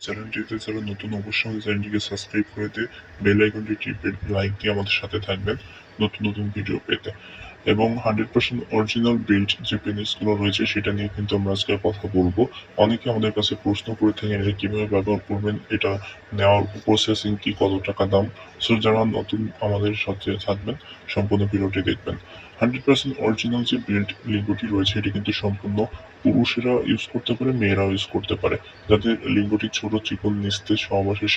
চ্যানেলটিতে যারা নতুন, অবশ্যই চ্যানেলটিকে সাবস্ক্রাইব করে দিয়ে বেল আইকনটি টিপে লাইক দিয়ে আমাদের সাথে থাকবেন। নতুন নতুন ভিডিও পেতে। এবং হান্ড্রেড পার্সেন্ট অরিজিনাল বিল্ড যে পেনিসগুলো রয়েছে, সেটা নিয়ে কিন্তু আমরা আজকে কথা বলব। অনেকে আমাদের কাছে প্রশ্ন করে থাকেন এটা কীভাবে ব্যবহার করবেন, এটা নেওয়ার প্রসেসিং কি, কত টাকা দাম? সো যারা নতুন আমাদের সাথে থাকবেন, সম্পূর্ণ ভিডিওটি দেখবেন। হান্ড্রেড পার্সেন্ট অরিজিনাল যে বিল্ড লিঙ্গটি রয়েছে, এটি কিন্তু সম্পূর্ণ পুরুষেরা ইউজ করতে পারে, মেয়েরাও ইউজ করতে পারে। যাদের লিঙ্গটি ছোট, চিকন, নিস্তেজ, সহবাসের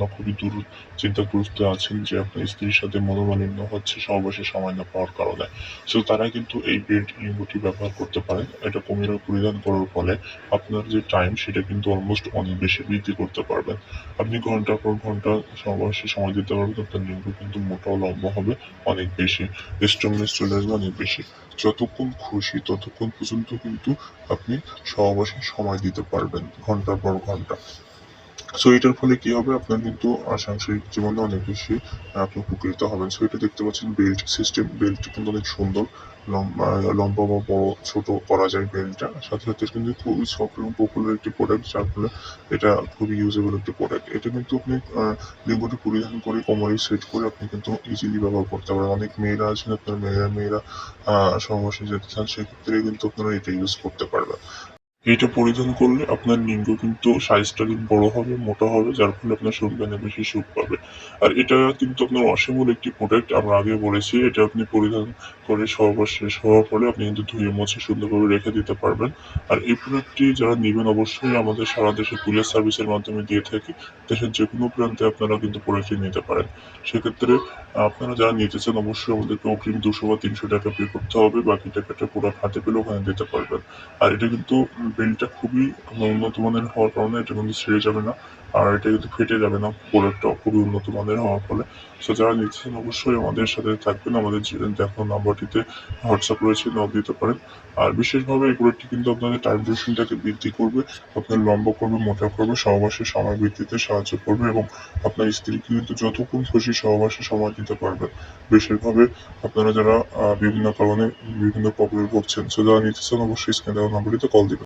না খুবই দূর চিন্তাগ্রস্ত আছেন, যে আপনার স্ত্রীর সাথে মনোমালিন্য হচ্ছে সহবাসের সময় না পাওয়ার কারণে। সো তারা কিন্তু এই বেল্ট লিঙ্গটি ব্যবহার করতে পারেন এটা কুমিরা পরিধান করার ফলে আপনার যে টাইম সেটা কিন্তু অলমোস্ট অনেক বেশি বৃদ্ধি করতে পারবেন আপনি ঘণ্টার পর ঘণ্টা সহবাসে সময় দিতে পারবেন, আপনার লিঙ্গ কিন্তু মোটাও লম্বা হবে, অনেক বেশি। স্ট্রংনেস চলে আসবে, অনেক বেশি। যতক্ষণ খুশি, ততক্ষণ পর্যন্ত কিন্তু আপনি সহবাসে সময় দিতে পারবেন, ঘণ্টার পর ঘণ্টা। সো এটার ফলে কি হবে? আপনার কিন্তু সাংসারিক জীবনে অনেক বেশি আপনি উপকৃত হবেন। সো এটা দেখতে পাচ্ছেন বেল্ট সিস্টেম বেল্টটি কিন্তু অনেক সুন্দর। লম্বা লম্বা বা বড়, ছোট করা যায় বেল্টটা সাথে সাথে কিন্তু খুবই সফট এবং পপুলার একটি প্রোডাক্ট যার ফলে এটা খুবই ইউজেবল একটি প্রোডাক্ট এটা কিন্তু আপনি লিঙ্গটি পরিধান করে কোমরে সেট করে আপনি কিন্তু ইজিলি ব্যবহার করতে পারেন। অনেক মেয়েরা আছেন, আপনার মেয়েরা মেয়েরা সমাবেশে যেতে চান, সেক্ষেত্রে কিন্তু আপনারা এটা ইউজ করতে পারবেন। এটা পরিধান করলে আপনার লিঙ্গ কিন্তু সাইজটা কিন্তু বড় হবে, মোটা হবে, যার ফলে আপনার শরীর বেশি সুখ পাবে। আর এটা কিন্তু আপনার অসীমূল একটি প্রোডাক্ট আমরা আগে বলেছি, এটা আপনি পরিধান করে সহবাস হওয়ার পরে আপনি কিন্তু ধুয়ে মুছে সুন্দরভাবে রেখে দিতে পারবেন। আর এই প্রোডাক্টটি যারা নেবেন অবশ্যই আমাদের সারা দেশে কুরিয়ার সার্ভিসের মাধ্যমে দিয়ে থাকি, দেশের যে কোনো প্রান্তে আপনারা কিন্তু প্রোডাক্টটি নিতে পারেন। সেক্ষেত্রে আপনারা যারা নিতে চান অবশ্যই আমাদেরকে অগ্রিম দুশো বা তিনশো টাকা পে করতে হবে, বাকি টাকাটা পুরো হাতে পেলে ওখানে দিতে পারবেন। আর এটা কিন্তু বেল্টটা খুবই উন্নত মানের হওয়ার কারণে এটা কিন্তু ছেড়ে যাবে না। আর এটা কিন্তু ফেটে যাবে না প্রোডাক্টটা খুবই উন্নত মানের হওয়ার ফলে। সো যারা নিচ্ছেন অবশ্যই আমাদের সাথে থাকবেন, আমাদের দেখো নাম্বারটিতে হোয়াটসঅ্যাপ রয়েছে নক দিতে পারেন। আর বিশেষভাবে এই প্রোডাক্টটি কিন্তু আপনাদের টাইম ডিউরেশনটাকে বৃদ্ধি করবে, আপনার লম্বা করবে মোটা করবে সহবাসের সময় বৃদ্ধিতে সাহায্য করবে এবং আপনার স্ত্রীকে কিন্তু যতক্ষণ খুশি সহবাসে সময় দিতে পারবেন। বিশেষভাবে আপনারা যারা বিভিন্ন কারণে বিভিন্ন প্রবলেম ভুগছেন সো যারা নিতে চান অবশ্যই স্ক্যান দেওয়া নাম্বারটিতে কল দিবেন।